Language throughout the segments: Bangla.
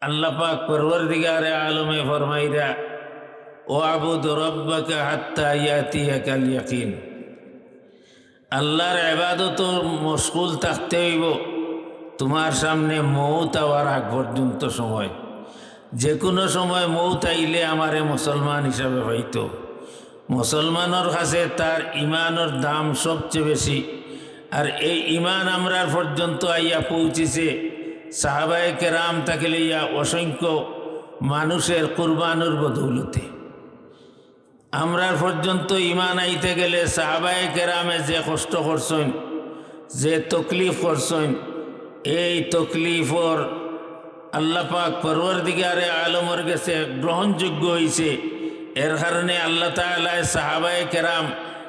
আল্লাহ পরবর্তীকারে আলমে ফরমাইরা, ও আবুদ রব্বাকা হাত্তা ইয়াতিয়াকাল ইয়াকিন আল্লাহর এবাদত মশগুল থাকতে হইব। তোমার সামনে মৌত আওয়ার আগ পর্যন্ত সময়। যে কোনো সময় মৌত আইলে আমারে মুসলমান হিসাবে হইতো। মুসলমানের কাছে তার ইমানের দাম সবচেয়ে বেশি। আর এই ইমান আমরার পর্যন্ত আইয়া পৌঁছিছে। সাহাবায় কেরাম তাকে লইয়া অসংখ্য মানুষের কুরবানুর বদৌলতে। আমরার পর্যন্ত ইমান আইতে গেলে সাহাবায় কেরামে যে কষ্ট করছেন, যে তকলিফ করছেন, এই তকলিফর আল্লাপাক পরবর দিগারে আলমর গেছে গ্রহণযোগ্য হয়েছে এর কারণে আল্লাহ তালায় সাহাবায় কেরাম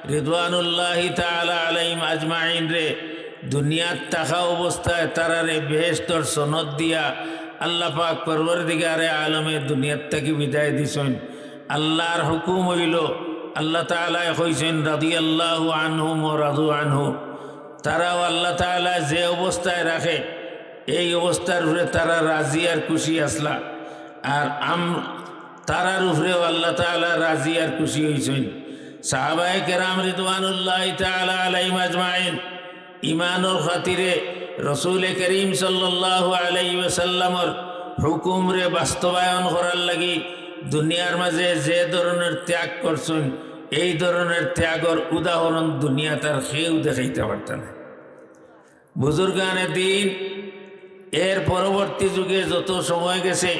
রিদওয়ানুল্লাহ তালা আলাইম আজমাইন রে দুনিয়ার থাকা অবস্থায় তারারে বেহেস্তর সনদ দিয়া আল্লাহ পাক পরবর আলমে দুনিয়ার থেকে বিদায় দিছেন। আল্লাহর হুকুম হইল, আল্লাহ তালায় কইছেন রাদি আল্লাহ আনহু ও রাজু আনহু। তারাও আল্লাহ তালা যে অবস্থায় রাখে, এই অবস্থার উপরে তারা রাজি আর খুশি আসলা। আর আম, তারার উপরেও আল্লাহ তালা রাজি আর খুশি হয়েছেন সাহাবায় কেরাম রিদওয়ানুল্লাহ তালা আলাই মাজমাইন ইমানুর খাতিরে রসুল করিম সাল্লাহ আলাই ওসাল্লামর হুকুমরে বাস্তবায়ন করার লাগি দুনিয়ার মাঝে যে ধরনের ত্যাগ করছেন, এই ধরনের ত্যাগর উদাহরণ দুনিয়া তার কেউ দেখাইতে পারত না। বুজুর্গানে দিন, এর পরবর্তী যুগে যত সময় গেছে,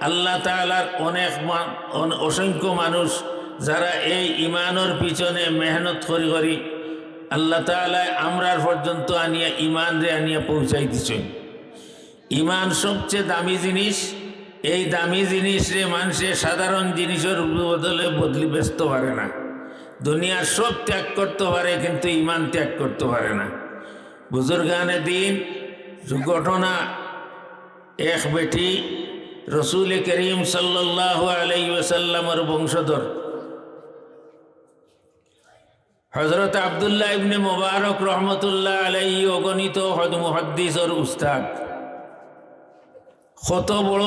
আল্লাহ তালার অনেক অসংখ্য মানুষ যারা এই ইমানের পিছনে মেহনত করি করি আল্লাহ তালায় আমরার পর্যন্ত আনিয়া ইমান রে আনিয়া পৌঁছাই দিছেন ইমান সবচেয়ে দামি জিনিস, এই দামি জিনিস রে মানুষে সাধারণ জিনিসের বদলে বদলি ব্যস্ত পারে না। দুনিয়ার সব ত্যাগ করতে পারে, কিন্তু ইমান ত্যাগ করতে পারে না। বুজুর্গানে দিন ঘটনা এক বেটি রসুল করিম সাল্লাহ আলাই ওসাল্লামর বংশধর হজরত আবদুল্লাহ ইবনে মোবারক রহমতুল্লাহ আলাই অগণিত হদ মুহাদ্দিসর উস্তাদ। কত বড়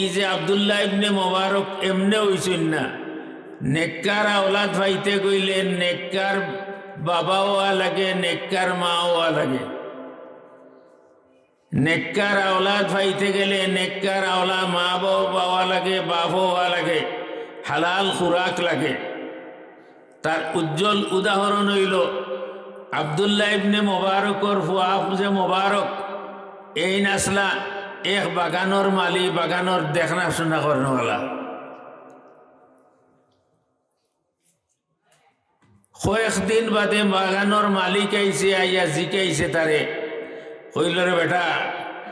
ই যে আবদুল্লাহ ইবনে মোবারক এমনে হইছেন না। নেককার আওলাদ ভাইতে গইলে নেককার বাবাও লাগে, নেককার মাও লাগে। নেককার আওলাদ ভাইতে গেলে নেককার আওলা মা বাবা লাগে বাপ লাগে। হালাল খুরাক লাগে। তার উজ্জ্বল উদাহরণ হইল, আবদুল্লাহ ইবনে মোবারকর ফুয়াফ যে মোবারক, এই নাসলা এক বাগানোর মালি বাগানোর দেখনা শোনা করেনওয়ালা কয়েকদিন বাদে বাগানোর মালিক আইসে আইয়া জিকাইছে তারে, কইল, রে বেটা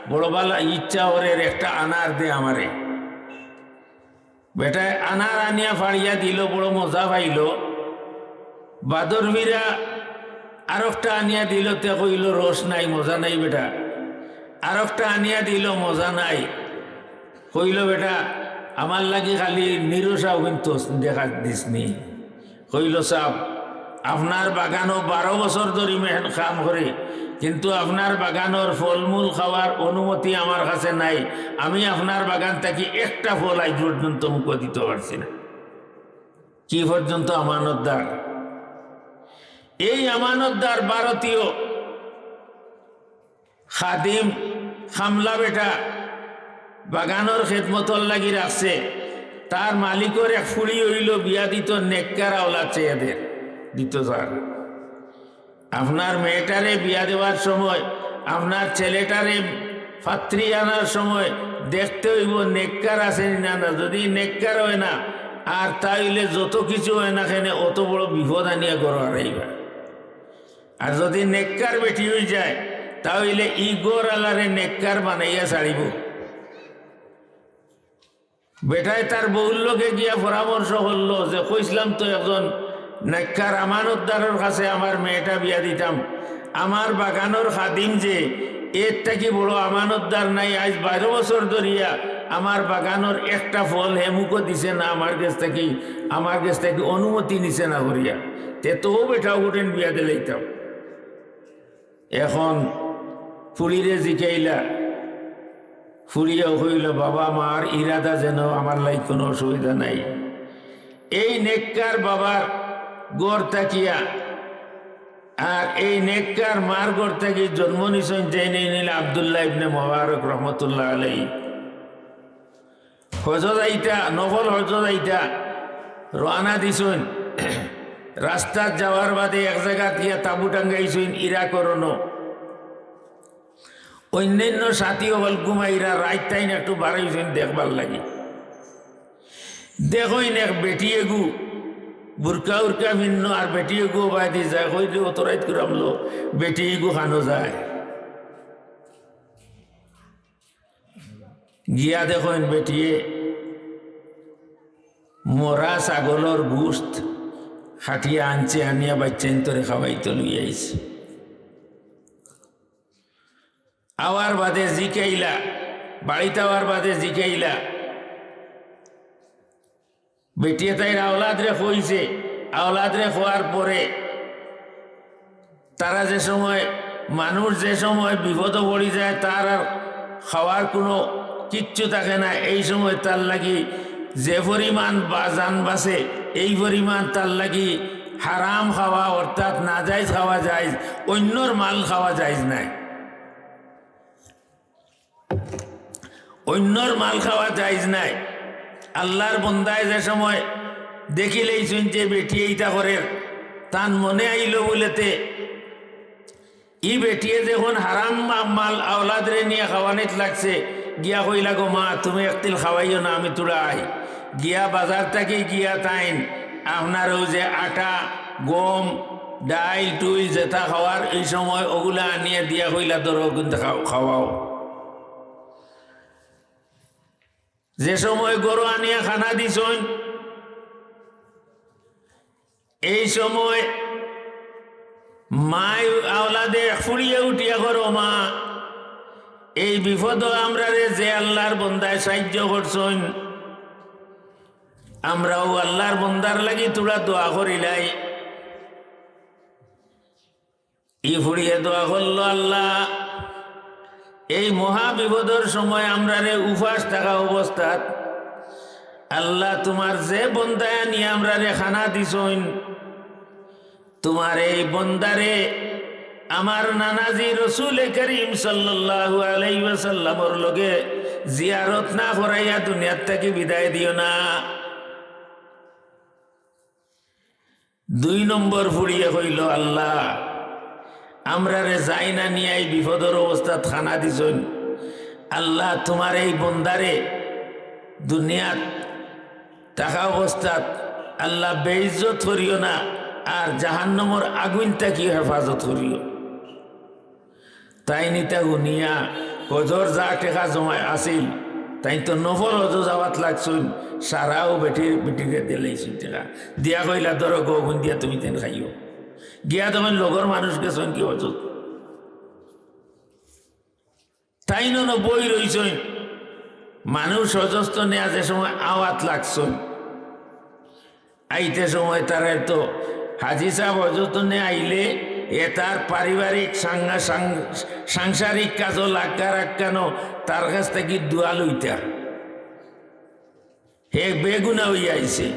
বড়বালা ইচ্ছা ওরে একটা আনার দে আমারে। বেটা আনার আনিয়া ফাড়িয়া দিল, বড় মজা পাইল। বাদর ভিরা আর একটা আনিয়া দিল, তে কইল, রস নাই, মজা নাই বেটা। আর একটা আনিয়া দিল, মজা নাই। কইল, বেটা, আমার লাগি খালি নিরসাও কিন্তু দেখা দিসনি। কইল সাহ আপনার বাগানও বারো বছর ধরে মেহন কাম করে, কিন্তু আপনার বাগানোর ফলমূল খাওয়ার অনুমতি আমার কাছে নাই। আমি আপনার বাগান থেকে একটা ফল আজ পর্যন্ত মুখ দিতে পারছি না। কি পর্যন্ত আমানতদার এই আমানতদার ভারতীয় খাদিম খামলা বেটা বাগানোর খেদমতল লাগি রাখছে তার মালিকর এক ফুড়ি হইল, বিয়া দিত নেককার আওলা চেয়েদের দিত তার আপনার মেয়েটারে বিয়া দেওয়ার সময় আপনার ছেলেটারে পাত্রী আনার সময়, দেখতে হইব নেককার আছে না না যদি নেককার হয় না আর তাইলে যত কিছু হয় না কেন অত বড় বিপদ আনিয়া গড় হারাইবা আর যদি নেককার বেটি হয়ে যায় তাহলে ই আলারে নেককার বানাইয়া ছাড়িব। বেটায় তার বহুল লোকে গিয়া পরামর্শ করল যে, কইসলাম তো একজন নেককার আমানতদারের কাছে আমার মেয়েটা বিয়া দিতাম। আমার বাগানোর খাদিম যে, এর থেকে বড় আমানতদার নাই, আজ বারো বছর ধরিয়া আমার বাগানোর একটা ফল হেমুকও দিছে না, আমার কাছ থেকে, আমার কাছ থেকে অনুমতি নিছে না করিয়া। তে তো বেটাও উঠেন বিয়া দিলেইতাম। এখন ফুড়িরে জিকাইলা ফুরিয়াও হইল, বাবা, মার ইরাদা যেন আমার লাই কোনো অসুবিধা নাই। এই নেককার বাবার গড় তাকিয়া, আর এই নেককার মার গড় থাকি জন্ম নিছেন জেনে নিল আবদুল্লাহ ইবনে মোবারক রহমতুল্লাহ আলাই হজত আইতা নফল হজত আইতা রানা দিছুন। রাস্তাত যাওয়ার বাদে এক জায়গা গিয়া তাবু টাঙ্গাইছুন ইরা করনো। অন্যান্য সাথী হল ঘুমাইরা রাত টাইন একটু বাড়াইছেন দেখবার লাগে। দেখইন এক বেটি এগু, বুরকা উরকা ভিন্ন, আর বেটি এগু বাদি যায় কই যে অত রাত করে আমলো বেটি এগু খানো যায়। গিয়া দেখেন বেটিয়ে মরা ছাগলর গুস্ত। খাটিয়া আনছে, আনিয়া বাচ্চা তোরে খাওয়াইতে লুই আইছে। আওয়ার বাদে জিকাইলা, বাড়িতে আওয়ার বাদে জিকাইলা। বেটিয়ে তাই আওলাদ রে আওলাদরে কইছে আওলাদরে খোয়ার পরে তারা যে সময়, মানুষ যে সময় বিপদ পড়ি যায়, তার আর খাওয়ার কোনো কিচ্ছু থাকে না। এই সময় তার লাগি যে পরিমাণ বা যান বাসে, এই পরিমাণ তার লাগি হারাম খাওয়া, অর্থাৎ না যায় খাওয়া যায় অন্যর মাল খাওয়া যায় নাই। অন্যর মাল খাওয়া যাইজ নাই। আল্লাহর বন্দায় যে সময় দেখিলেই শুনছে, বেটি এইটা করে, তান মনে আইল বলেতে, ই বেটিয়ে যখন হারাম মাল আওলাদরে নিয়ে খাওয়ানিত লাগছে, গিয়া কইলা গো মা, তুমি একতিল খাওয়াইও না, আমি তোরা আই গিয়া বাজার থেকে গিয়া তাইন। আপনারও যে আটা, গম ডাইল টুইল যেটা খাওয়ার এই সময় ওগুলা আনিয়ে দিয়া কইলা ধরো কিন্তু খাও- খাওয়াও। যে সময় গরু আনিয়া খানা দিছন এই সময় মাই আওলাদে ফুরিয়ে উঠিয়া করো মা, এই বিপদ আমরা যে আল্লাহর বন্দায় সাহায্য করছন আমরাও আল্লাহর বন্দার লাগি তোরা দোয়া করিলাই ই ফুরিয়ে দোয়া করল আল্লাহ। এই মহা সময় আমরা রে উপাস থাকা অবস্থাত আল্লাহ তোমার যে বন্দায় নিয়ে আমরা রে খানা দিছইন। তোমার এই বন্দারে আমার নানাজি রসুল করিম সাল্লাল্লাহু আলাইহি ওয়াসাল্লামর লগে জিয়ারত না করাইয়া দুনিয়ার থেকে বিদায় দিও না। দুই নম্বর ফুরিয়ে হইল আল্লাহ, আমরা রে যাই না নিয়ে এই বিপদের অবস্থাত খানা দিছন। আল্লাহ, তোমার এই বন্দারে দুনিয়াত থাকা অবস্থাত আল্লাহ বেইজ্জত করিও না, আর জাহান্নমর আগুন তাকি হেফাজত করিও। তাই নিতা গুনিয়া হজর যা টেকা জমায় আসিল তাই তো নফল হজ যাওয়াত লাগছুন। সারাও বেটির বেটিকে দিলেইছুন টেকা দিয়া কইলা, ধরো গগুন দিয়া, তুমি তেন খাইও। গিয়া তখন লগর মানুষ গেছেন কি হজত? তাই ন বই রইছই মানুষ অজস্ত নেয়া যে সময় আওয়াত লাগছই আইতে সময় তারা তো হাজি সাহেব অজস্ত নে আইলে এ তার পারিবারিক সাংসারিক কাজও লাগার কেন? তার কাছ থেকে দোয়া লইতা। হে বেগুনা হইয়া আইছে।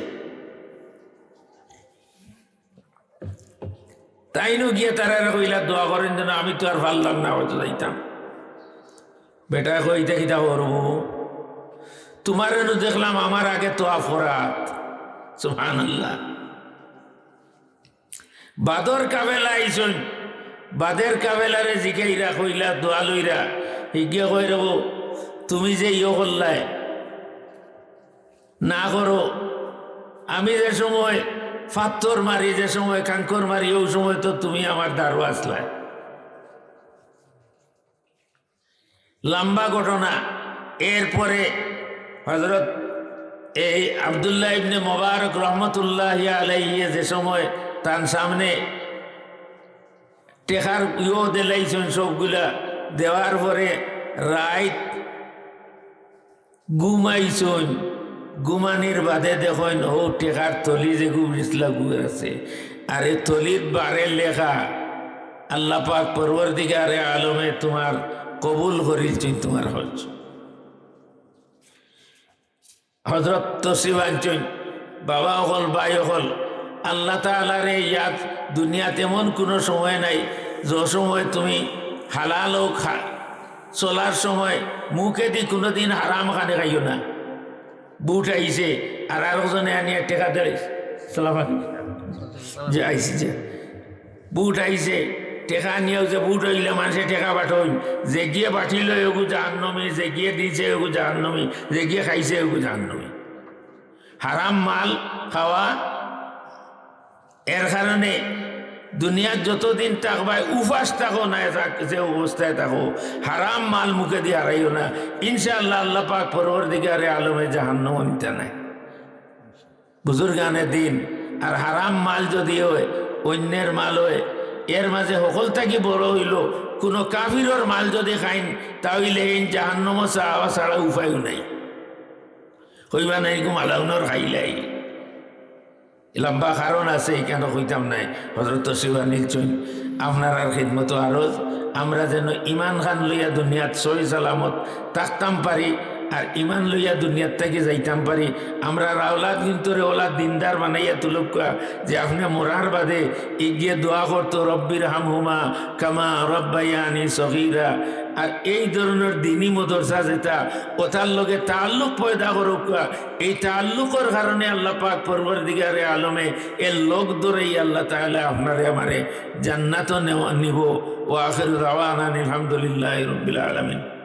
তাই নো গিয়ে তারা কইলা, দোয়া করেন যেন আমি তো আর পারলাম না, হয়তো যাইতাম। বেটা কইতে কিতা করব তোমার দেখলাম আমার আগে তো আফরাত। সুহান আল্লাহ বাদর কাবেলা আইসন বাদের কাবেলারে জিকাইরা, কইলা, দোয়া লইরা হিগিয়া কই রব, তুমি যে ইয়ে করলাই, না করো। আমি যে সময় ফাত্তর মারি, যে সময় কাঙ্কর মারি, ওই সময় তো তুমি আমার দারু আসলাই। লম্বা ঘটনা। এরপরে হজরত এই আবদুল্লাহ ইবনে মোবারক রহমতুল্লাহ আলাইয়ে যে সময় তার সামনে টেকার ইও দিলাইছেন সবগুলা। দেওয়ার পরে রাইত ঘুমাইছন। ঘুমানির বাদে দেখেন, ও টেকার তলি যে গুবরিসলা গুয়ের আছে। আর এই তলির বারে লেখা, আল্লাহ পাক আরে আলমে তোমার কবুল করিছেন তোমার হজ। হজরত তসিবাঞ্চন বাবা হল বাই হল আল্লাহ তালার এই ইয়াদ দুনিয়াতে এমন কোনো সময় নাই, যে সময় তুমি হালাল ও খা চলার সময় মুখে দি কোনোদিন হারাম খানে খাইও না। বুট আইছে আর আরেকজনে আনিয়া টেকা দেয় সালাম যে আইছে যে। বুট আইছে, টেকা নিয়েও যে বুট হইলে মানুষে টেকা পাঠইন। যে গিয়ে বাঠিল এগু জাহান্নমি, যে গিয়ে দিছে এগু জাহান্নমি, যে গিয়ে খাইছে এগু জাহান্নমি। হারাম মাল খাওয়া এর কারণে দুনিয়ার যতদিন থাকবাই উপাস থাকো না থাক, যে অবস্থায় থাকো, হারাম মাল মুখে দিয়ে হারাইও না। ইনশাআল্লাহ আল্লাহ পাক পরবর দিকে আরে আলমে জাহান্নম নিতে নাই। বুজুর্গানের দিন, আর হারাম মাল যদি হয়, অন্যের মাল হয়, এর মাঝে সকল থাকি বড় হইল, কোনো কাফিরর মাল যদি খাইন, তাহলে এই জাহান্নম চাওয়া ছাড়া উপায়ও নাই। হইবা নাই গো মালাউনর খাইলাই লম্বা কারণ আছে এখানে কইতাম নাই। হজরত শিবা নিশ্চয় আপনার আর খিদমত আরজ, আমরা যেন ইমান খান লইয়া দুনিয়াত সহি সালামত থাকতাম পারি আর ইমান লইয়া দুনিয়ার থেকে যাইতাম পারি। আমরা রাওলাদ কিন্তু রে ওলা দিনদার বানাইয়া তুলুকা যে আপনি মোরার বাদে এগিয়ে দোয়া করতো, রব্বির হামহুমা কামা রব্বাইয়ানি সহিরা আর এই ধরনের দিনই মদরসা যেটা, ওটার লগে তাল্লুক পয়দা করুক এই তাল্লুকর কারণে আল্লাহ পাক পরবর দিগারে আলমে এর লোক ধরেই আল্লাহ তাহলে আপনারে আমারে জান্নাতও নেওয়া নিব। ও আখের রাওয়ানা আলহামদুলিল্লাহ রবিল আলমিন।